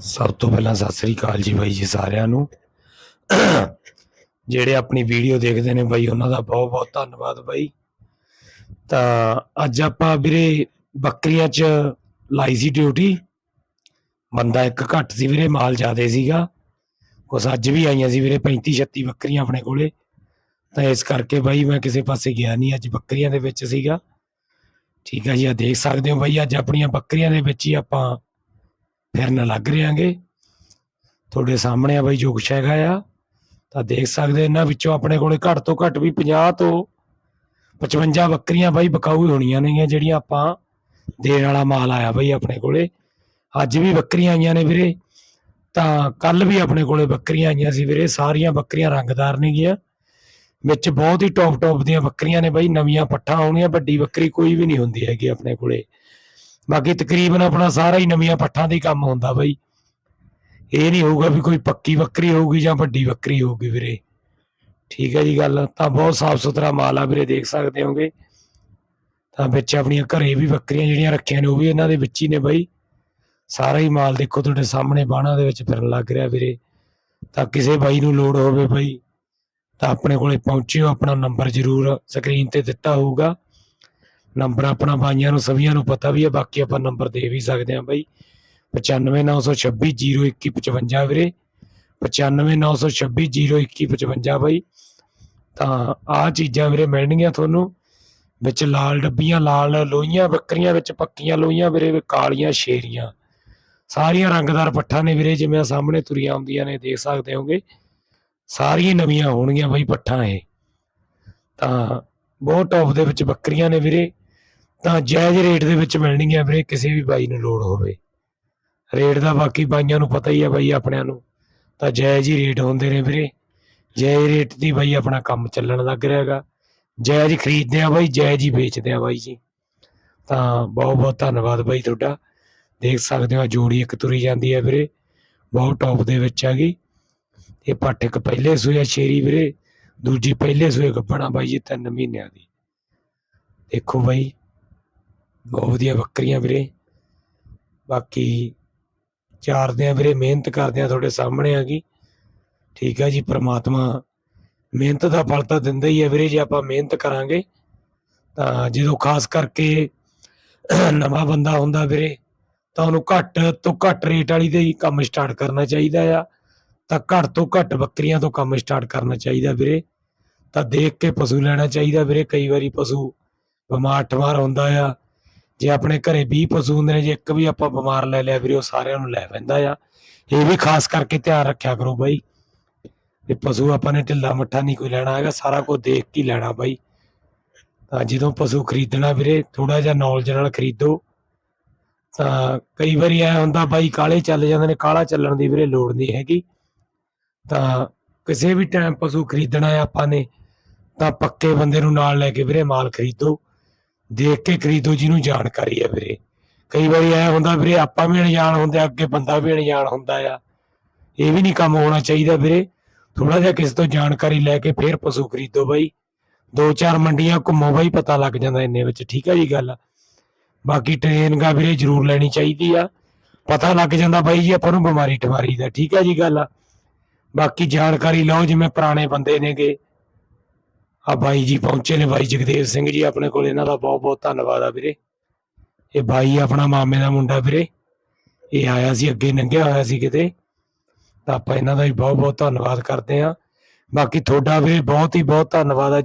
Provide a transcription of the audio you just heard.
ਸਭ ਤੋਂ ਪਹਿਲਾਂ ਸਤਿ ਸ੍ਰੀ ਅਕਾਲ ਜੀ ਬਾਈ ਜੀ ਸਾਰਿਆਂ ਨੂੰ। ਜਿਹੜੇ ਆਪਣੀ ਵੀਡੀਓ ਦੇਖਦੇ ਨੇ ਬਾਈ, ਉਹਨਾਂ ਦਾ ਬਹੁਤ ਬਹੁਤ ਧੰਨਵਾਦ ਬਾਈ। ਤਾਂ ਅੱਜ ਆਪਾਂ ਵੀਰੇ ਬੱਕਰੀਆਂ 'ਚ ਲਾਈ ਸੀ ਡਿਊਟੀ। ਬੰਦਾ ਇੱਕ ਘੱਟ ਸੀ ਵੀਰੇ, ਮਾਲ ਜ਼ਿਆਦੇ ਸੀਗਾ। ਕੁਛ ਅੱਜ ਵੀ ਆਈਆਂ ਸੀ ਵੀਰੇ 35 36 ਬੱਕਰੀਆਂ ਆਪਣੇ ਕੋਲੇ। ਤਾਂ ਇਸ ਕਰਕੇ ਬਾਈ ਮੈਂ ਕਿਸੇ ਪਾਸੇ ਗਿਆ ਨਹੀਂ, ਅੱਜ ਬੱਕਰੀਆਂ ਦੇ ਵਿੱਚ ਸੀਗਾ। ਠੀਕ ਹੈ ਜੀ ਆ ਦੇਖ ਸਕਦੇ ਹੋ ਬਾਈ, ਅੱਜ ਆਪਣੀਆਂ ਬੱਕਰੀਆਂ ਦੇ ਵਿੱਚ ਹੀ ਆਪਾਂ ਫਿਰਨ ਲੱਗ ਰਿਆਂਗੇ ਤੁਹਾਡੇ ਸਾਹਮਣੇ ਆ ਬਾਈ ਜੋ ਕੁਛ ਹੈਗਾ ਆ। ਤਾਂ ਦੇਖ ਸਕਦੇ ਇਹਨਾਂ ਵਿੱਚੋਂ ਆਪਣੇ ਕੋਲੇ ਘੱਟ ਤੋਂ ਘੱਟ ਵੀ 50 ਤੋਂ 55 ਬੱਕਰੀਆਂ ਬਾਈ ਬਕਾਊ ਹੋਣੀਆਂ ਨੇਗੀਆਂ ਜਿਹੜੀਆਂ ਆਪਾਂ ਦੇਣ ਵਾਲਾ ਮਾਲ ਆਇਆ ਬਾਈ ਆਪਣੇ ਕੋਲੇ। ਅੱਜ ਵੀ ਬੱਕਰੀਆਂ ਆਈਆਂ ਨੇ ਵੀਰੇ। ਤਾਂ ਕੱਲ ਵੀ ਆਪਣੇ ਕੋਲੇ ਬੱਕਰੀਆਂ ਆਈਆਂ ਸੀ ਵੀਰੇ, ਸਾਰੀਆਂ ਬੱਕਰੀਆਂ ਰੰਗਦਾਰ ਨੇਗੀਆਂ। ਵਿੱਚ ਬਹੁਤ ਹੀ ਟੌਪ ਟੌਪ ਦੀਆਂ ਬੱਕਰੀਆਂ ਨੇ ਬਾਈ, ਨਵੀਆਂ ਪੱਠਾਂ ਆਉਣੀਆਂ, ਵੱਡੀ ਬੱਕਰੀ ਕੋਈ ਵੀ ਨਹੀਂ ਹੁੰਦੀ ਹੈਗੀ ਆਪਣੇ ਕੋਲੇ। ਬਾਕੀ ਤਕਰੀਬਨ ਆਪਣਾ ਸਾਰਾ ਹੀ ਨਵੀਆਂ ਪੱਠਾਂ ਦਾ ਕੰਮ ਹੁੰਦਾ ਬਾਈ। ਇਹ ਨਹੀਂ ਹੋਊਗਾ ਵੀ ਕੋਈ ਪੱਕੀ ਬੱਕਰੀ ਹੋਊਗੀ ਜਾਂ ਵੱਡੀ ਬੱਕਰੀ ਹੋਊਗੀ ਵੀਰੇ। ਠੀਕ ਹੈ ਜੀ ਗੱਲ, ਤਾਂ ਬਹੁਤ ਸਾਫ਼ ਸੁਥਰਾ ਮਾਲ ਆ ਵੀਰੇ, ਦੇਖ ਸਕਦੇ ਹੋਗੇ। ਤਾਂ ਵਿੱਚ ਆਪਣੀਆਂ ਘਰੇ ਵੀ ਬੱਕਰੀਆਂ ਜਿਹੜੀਆਂ ਰੱਖੀਆਂ ਨੇ, ਉਹ ਵੀ ਇਹਨਾਂ ਦੇ ਵਿੱਚ ਹੀ ਨੇ ਬਾਈ। ਸਾਰਾ ਹੀ ਮਾਲ ਦੇਖੋ ਤੁਹਾਡੇ ਸਾਹਮਣੇ ਬਾਣਾ ਦੇ ਵਿੱਚ ਫਿਰਨ ਲੱਗ ਰਿਹਾ ਵੀਰੇ। ਤਾਂ ਕਿਸੇ ਬਾਈ ਨੂੰ ਲੋੜ ਹੋਵੇ ਬਾਈ, ਤਾਂ ਆਪਣੇ ਕੋਲੇ ਪਹੁੰਚਿਓ, ਆਪਣਾ ਨੰਬਰ ਜ਼ਰੂਰ ਸਕਰੀਨ ਤੇ ਦਿੱਤਾ ਹੋਊਗਾ। ਨੰਬਰ ਆਪਣਾ ਬਾਈਆਂ ਨੂੰ, ਸਭੀਆਂ ਨੂੰ ਪਤਾ ਵੀ ਹੈ, ਬਾਕੀ ਆਪਾਂ ਨੰਬਰ ਦੇ ਵੀ ਸਕਦੇ ਹਾਂ ਬਾਈ। 9596202155 ਵੀਰੇ। 9596202155 ਬਾਈ। ਤਾਂ ਆਹ ਚੀਜ਼ਾਂ ਵੀਰੇ ਮਿਲਣਗੀਆਂ ਤੁਹਾਨੂੰ। ਵਿੱਚ ਲਾਲ ਡੱਬੀਆਂ, ਲਾਲ ਲੋਈਆਂ, ਬੱਕਰੀਆਂ ਵਿੱਚ ਪੱਕੀਆਂ ਲੋਈਆਂ ਵੀਰੇ ਕਾਲੀਆਂ ਸ਼ੇਰੀਆਂ। ਸਾਰੀਆਂ ਰੰਗਦਾਰ ਪੱਠਾਂ ਨੇ ਵੀਰੇ, ਜਿਵੇਂ ਸਾਹਮਣੇ ਤੁਰੀਆਂ ਆਉਂਦੀਆਂ ਨੇ, ਦੇਖ ਸਕਦੇ ਹੋਗੇ। ਸਾਰੀਆਂ ਨਵੀਆਂ ਹੋਣਗੀਆਂ ਬਾਈ ਪੱਠਾਂ ਇਹ। ਤਾਂ ਬਹੁਤ ਟੌਪ ਦੇ ਵਿੱਚ ਬੱਕਰੀਆਂ ਨੇ ਵੀਰੇ। ਤਾਂ ਜਾਇਜ਼ ਰੇਟ ਦੇ ਵਿੱਚ ਮਿਲਣੀ ਹੈ ਵੀਰੇ, ਕਿਸੇ ਵੀ ਬਾਈ ਨੂੰ ਲੋੜ ਹੋਵੇ। ਰੇਟ ਦਾ ਬਾਕੀ ਬਾਈਆਂ ਨੂੰ ਪਤਾ ਹੀ ਹੈ ਬਾਈ ਆਪਣਿਆਂ ਨੂੰ। ਤਾਂ ਜਾਇਜ਼ ਹੀ ਰੇਟ ਹੁੰਦੇ ਨੇ ਵੀਰੇ। ਜਾਇਜ਼ ਰੇਟ ਦੀ ਬਾਈ ਆਪਣਾ ਕੰਮ ਚੱਲਣ ਲੱਗ ਰਿਹਾ ਹੈਗਾ। ਜਾਇਜ਼ ਖਰੀਦਦੇ ਆ ਬਾਈ, ਜਾਇਜ਼ ਹੀ ਵੇਚਦੇ ਆ ਬਾਈ ਜੀ। ਤਾਂ ਬਹੁਤ ਬਹੁਤ ਧੰਨਵਾਦ ਬਾਈ ਤੁਹਾਡਾ। ਦੇਖ ਸਕਦੇ ਹੋ ਜੋੜੀ ਇੱਕ ਤੁਰੀ ਜਾਂਦੀ ਹੈ ਵੀਰੇ। ਬਹੁਤ ਟੌਪ ਦੇ ਵਿੱਚ ਹੈਗੀ। ਇਹ ਪੱਠ ਇੱਕ ਪਹਿਲੇ ਸੂਏ ਸ਼ੇਰੀ ਵੀਰੇ। ਦੂਜੀ ਪਹਿਲੇ ਸੂਏ ਗੱਬਣਾ ਬਾਈ ਜੀ ਤਿੰਨ ਮਹੀਨਿਆਂ ਦੀ। ਦੇਖੋ ਬਾਈ। ਬਹੁਤ ਵਧੀਆ ਬੱਕਰੀਆਂ ਵੀਰੇ। ਬਾਕੀ ਚਾਰਦੇ ਆ ਵੀਰੇ, ਮਿਹਨਤ ਕਰਦੇ ਆ ਤੁਹਾਡੇ ਸਾਹਮਣੇ ਆ ਗਈ। ਠੀਕ ਆ ਜੀ, ਪ੍ਰਮਾਤਮਾ ਮਿਹਨਤ ਦਾ ਫਲ ਤਾਂ ਦਿੰਦਾ ਹੀ ਹੈ ਵੀਰੇ, ਜੇ ਆਪਾਂ ਮਿਹਨਤ ਕਰਾਂਗੇ ਤਾਂ ਜਦੋਂ ਖਾਸ ਕਰਕੇ ਨਵਾਂ ਬੰਦਾ ਹੁੰਦਾ ਵੀਰੇ, ਤਾਂ ਉਹਨੂੰ ਘੱਟ ਤੋਂ ਘੱਟ ਰੇਟ ਵਾਲੀ ਤੇ ਹੀ ਕੰਮ ਸਟਾਰਟ ਕਰਨਾ ਚਾਹੀਦਾ ਆ। ਤਾਂ ਘੱਟ ਤੋਂ ਘੱਟ ਬੱਕਰੀਆਂ ਤੋਂ ਕੰਮ ਸਟਾਰਟ ਕਰਨਾ ਚਾਹੀਦਾ ਵੀਰੇ। ਤਾਂ ਦੇਖ ਕੇ ਪਸ਼ੂ ਲੈਣਾ ਚਾਹੀਦਾ ਵੀਰੇ, ਕਈ ਵਾਰੀ ਪਸ਼ੂ ਬਿਮਾਰ ਠਮਾਰ ਹੁੰਦਾ ਆ। ਜੇ ਆਪਣੇ ਘਰੇ 20 ਪਸ਼ੂ ਹੁੰਦੇ ਨੇ, ਜੇ ਇੱਕ ਵੀ ਆਪਾਂ ਬਿਮਾਰ ਲੈ ਲਿਆ ਵੀਰੇ, ਉਹ ਸਾਰਿਆਂ ਨੂੰ ਲੈ ਪੈਂਦਾ ਆ। ਇਹ ਵੀ ਖਾਸ ਕਰਕੇ ਧਿਆਨ ਰੱਖਿਆ ਕਰੋ ਬਾਈ। ਵੀ ਪਸ਼ੂ ਆਪਾਂ ਨੇ ਢਿੱਲਾ ਮੱਠਾ ਨਹੀਂ ਕੋਈ ਲੈਣਾ ਹੈਗਾ, ਸਾਰਾ ਕੁਝ ਦੇਖ ਕੇ ਲੈਣਾ ਬਾਈ। ਤਾਂ ਜਦੋਂ ਪਸ਼ੂ ਖਰੀਦਣਾ ਵੀਰੇ ਥੋੜਾ ਜਿਹਾ ਨੌਲੇਜ ਨਾਲ ਖਰੀਦੋ। ਤਾਂ ਕਈ ਵਾਰੀ ਐ ਹੁੰਦਾ ਬਾਈ, ਕਾਲੇ ਚੱਲ ਜਾਂਦੇ ਨੇ, ਕਾਲਾ ਚੱਲਣ ਦੀ ਵੀਰੇ ਲੋੜ ਨਹੀਂ ਹੈਗੀ। ਤਾਂ ਕਿਸੇ ਵੀ ਟਾਈਮ ਪਸ਼ੂ ਖਰੀਦਣਾ ਹੈ ਆਪਾਂ ਨੇ, ਤਾਂ ਪੱਕੇ ਬੰਦੇ ਨੂੰ ਨਾਲ ਲੈ ਕੇ ਵੀਰੇ ਮਾਲ ਖਰੀਦੋ। ਦੇਖ ਕੇ ਖਰੀਦੋ ਜਿਹਨੂੰ ਜਾਣਕਾਰੀ ਹੈ ਵੀਰੇ। ਕਈ ਵਾਰੀ ਐ ਹੁੰਦਾ ਵੀਰੇ ਆਪਾਂ ਵੀ ਅਣਜਾਣ ਹੁੰਦੇ ਆ, ਅੱਗੇ ਬੰਦਾ ਵੀ ਅਣਜਾਣ ਹੁੰਦਾ ਆ। ਇਹ ਵੀ ਨਹੀਂ ਕੰਮ ਹੋਣਾ ਚਾਹੀਦਾ ਵੀਰੇ। ਥੋੜਾ ਜਿਹਾ ਕਿਸੇ ਤੋਂ ਜਾਣਕਾਰੀ ਲੈ ਕੇ ਫੇਰ ਪਸ਼ੂ ਖਰੀਦੋ ਬਾਈ। ਦੋ ਚਾਰ ਮੰਡੀਆਂ ਘੁੰਮੋ ਬਾਈ ਪਤਾ ਲੱਗ ਜਾਂਦਾ ਇੰਨੇ ਵਿੱਚ। ਠੀਕ ਹੈ ਜੀ ਗੱਲ। ਬਾਕੀ ਟ੍ਰੇਨ ਗਾ ਵੀਰੇ ਜ਼ਰੂਰ ਲੈਣੀ ਚਾਹੀਦੀ ਆ। ਪਤਾ ਲੱਗ ਜਾਂਦਾ ਬਾਈ ਜੀ ਆਪਾਂ ਨੂੰ ਬਿਮਾਰੀ ਠਮਾਰੀ ਦਾ। ਠੀਕ ਹੈ ਜੀ ਗੱਲ। ਬਾਕੀ ਜਾਣਕਾਰੀ ਲਓ ਜਿਵੇਂ ਪੁਰਾਣੇ ਬੰਦੇ ਨੇਗੇ। ਆ ਬਾਈ ਜੀ ਪਹੁੰਚੇ ਨੇ ਬਾਈ ਜਗਦੇਵ ਸਿੰਘ ਜੀ, ਆਪਣੇ ਕੋਲ ਇਹਨਾਂ ਦਾ ਬਹੁਤ ਬਹੁਤ ਧੰਨਵਾਦ ਆ ਵੀਰੇ। ਇਹ ਬਾਈ ਆਪਣਾ ਮਾਮੇ ਦਾ ਮੁੰਡਾ ਵੀਰੇ। ਇਹ ਆਇਆ ਸੀ, ਅੱਗੇ ਨੰਗਿਆ ਹੋਇਆ ਸੀ ਕਿਤੇ। ਤਾਂ ਆਪਾਂ ਇਹਨਾਂ ਦਾ ਵੀ ਬਹੁਤ ਬਹੁਤ ਧੰਨਵਾਦ ਕਰਦੇ ਹਾਂ। ਬਾਕੀ ਤੁਹਾਡਾ ਵੀ ਬਹੁਤ ਹੀ ਬਹੁਤ ਧੰਨਵਾਦ ਆ।